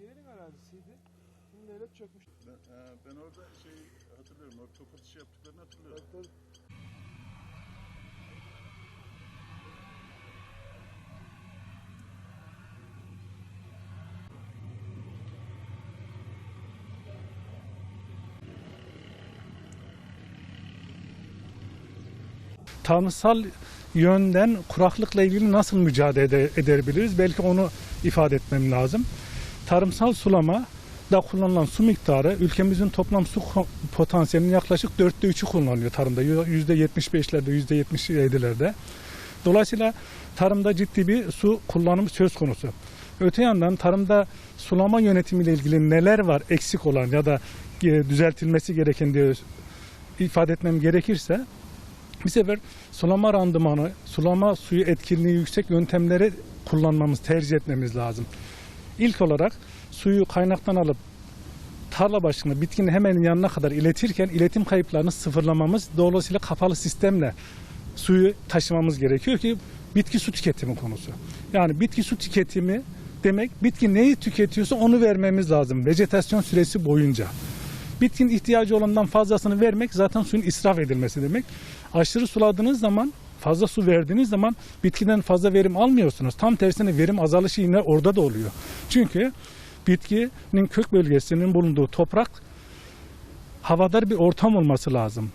askeriyenin arazisiydi. Şimdi devlet çökmüş. Ben, e, ben orada şey hatırlıyorum. Orada top atışı yaptıklarını hatırlıyorum. Tabii. tanrısal yönden kuraklıkla ilgili nasıl mücadele ede- edebiliriz? Belki onu ifade etmem lazım. Tarımsal sulama da kullanılan su miktarı ülkemizin toplam su potansiyelinin yaklaşık dörtte üçü kullanılıyor tarımda. Yüzde yetmiş beşlerde, yüzde yetmiş yedilerde. Dolayısıyla tarımda ciddi bir su kullanımı söz konusu. Öte yandan tarımda sulama yönetimiyle ilgili neler var eksik olan ya da e, düzeltilmesi gereken diye ifade etmem gerekirse bir sefer sulama randımanı, sulama suyu etkinliği yüksek yöntemleri kullanmamız, tercih etmemiz lazım. İlk olarak suyu kaynaktan alıp tarla başına bitkinin hemen yanına kadar iletirken iletim kayıplarını sıfırlamamız dolayısıyla kapalı sistemle suyu taşımamız gerekiyor ki bitki su tüketimi konusu. Yani bitki su tüketimi demek bitki neyi tüketiyorsa onu vermemiz lazım vejetasyon süresi boyunca. Bitkinin ihtiyacı olandan fazlasını vermek zaten suyun israf edilmesi demek. Aşırı suladığınız zaman fazla su verdiğiniz zaman bitkiden fazla verim almıyorsunuz. Tam tersine verim azalışı yine orada da oluyor. Çünkü bitkinin kök bölgesinin bulunduğu toprak havadar bir ortam olması lazım.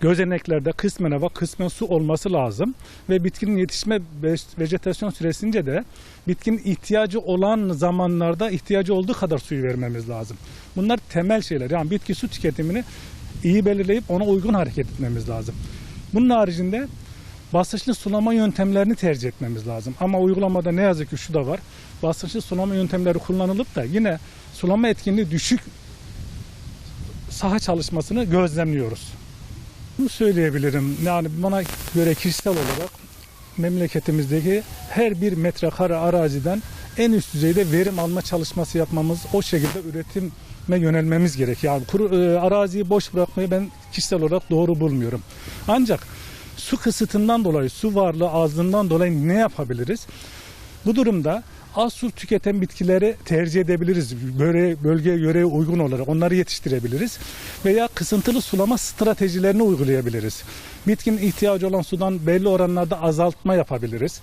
Gözeneklerde kısmen hava, kısmen su olması lazım ve bitkinin yetişme ve vejetasyon süresince de bitkinin ihtiyacı olan zamanlarda ihtiyacı olduğu kadar suyu vermemiz lazım. Bunlar temel şeyler. Yani bitki su tüketimini iyi belirleyip ona uygun hareket etmemiz lazım. Bunun haricinde basınçlı sulama yöntemlerini tercih etmemiz lazım. Ama uygulamada ne yazık ki şu da var. Basınçlı sulama yöntemleri kullanılıp da yine sulama etkinliği düşük saha çalışmasını gözlemliyoruz. Bunu söyleyebilirim. Yani bana göre kişisel olarak memleketimizdeki her bir metrekare araziden en üst düzeyde verim alma çalışması yapmamız, o şekilde üretime yönelmemiz gerek. Yani kuru, e, araziyi boş bırakmayı ben kişisel olarak doğru bulmuyorum. Ancak su kısıtından dolayı, su varlığı azlığından dolayı ne yapabiliriz? Bu durumda az su tüketen bitkileri tercih edebiliriz. Böyle bölgeye yöreye uygun olarak onları yetiştirebiliriz. Veya kısıntılı sulama stratejilerini uygulayabiliriz. Bitkinin ihtiyacı olan sudan belli oranlarda azaltma yapabiliriz.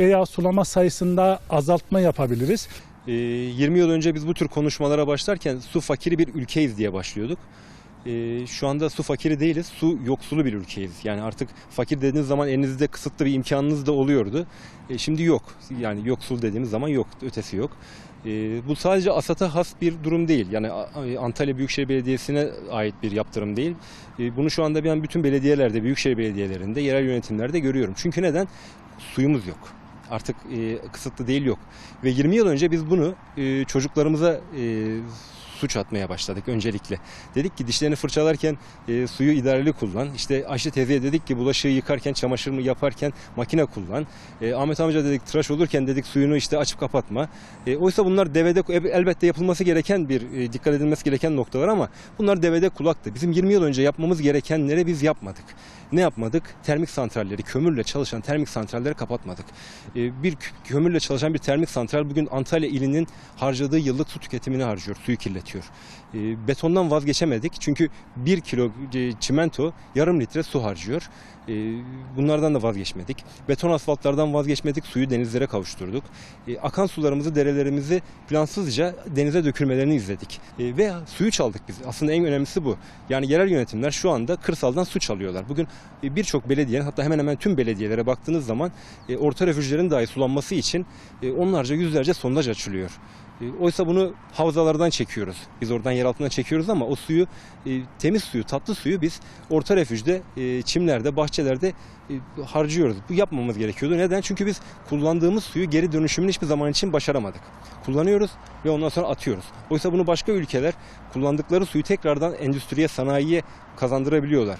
Veya sulama sayısında azaltma yapabiliriz. Ee, 20 yıl önce biz bu tür konuşmalara başlarken su fakiri bir ülkeyiz diye başlıyorduk. Ee, Şu anda su fakiri değiliz, su yoksulu bir ülkeyiz. Yani artık fakir dediğiniz zaman elinizde kısıtlı bir imkanınız da oluyordu. E, Şimdi yok. Yani yoksul dediğimiz zaman yok, ötesi yok. Ee, Bu sadece ASAT'a has bir durum değil. Yani Antalya Büyükşehir Belediyesi'ne ait bir yaptırım değil. Ee, Bunu şu anda ben bütün belediyelerde, büyükşehir belediyelerinde, yerel yönetimlerde görüyorum. Çünkü neden? Suyumuz yok artık e, kısıtlı değil yok. Ve 20 yıl önce biz bunu e, çocuklarımıza e, suç atmaya başladık öncelikle. Dedik ki dişlerini fırçalarken e, suyu idareli kullan. İşte Ayşe teyzeye dedik ki bulaşığı yıkarken, çamaşırını yaparken makine kullan. E, Ahmet amca dedik tıraş olurken dedik suyunu işte açıp kapatma. E, oysa bunlar devede elbette yapılması gereken bir e, dikkat edilmesi gereken noktalar ama bunlar devede kulaktı. Bizim 20 yıl önce yapmamız gerekenleri biz yapmadık. Ne yapmadık? Termik santralleri, kömürle çalışan termik santralleri kapatmadık. E, bir kö- kömürle çalışan bir termik santral bugün Antalya ilinin harcadığı yıllık su tüketimini harcıyor, suyu kirletiyor. E, betondan vazgeçemedik çünkü bir kilo e, çimento yarım litre su harcıyor. E, bunlardan da vazgeçmedik. Beton asfaltlardan vazgeçmedik, suyu denizlere kavuşturduk. E, akan sularımızı, derelerimizi plansızca denize dökülmelerini izledik. E, ve suyu çaldık biz. Aslında en önemlisi bu. Yani yerel yönetimler şu anda kırsaldan su çalıyorlar. Bugün e, birçok belediyenin hatta hemen hemen tüm belediyelere baktığınız zaman e, orta refüjlerin dahi sulanması için e, onlarca yüzlerce sondaj açılıyor. E, Oysa bunu havzalardan çekiyoruz. Biz oradan yer altından çekiyoruz ama o suyu, e, temiz suyu, tatlı suyu biz orta refüjde, e, çimlerde, bahçelerde e, harcıyoruz. Bu yapmamamız gerekiyordu. Neden? Çünkü biz kullandığımız suyu geri dönüşümünü hiçbir zaman için başaramadık. Kullanıyoruz ve ondan sonra atıyoruz. Oysa bunu başka ülkeler kullandıkları suyu tekrardan endüstriye, sanayiye kazandırabiliyorlar.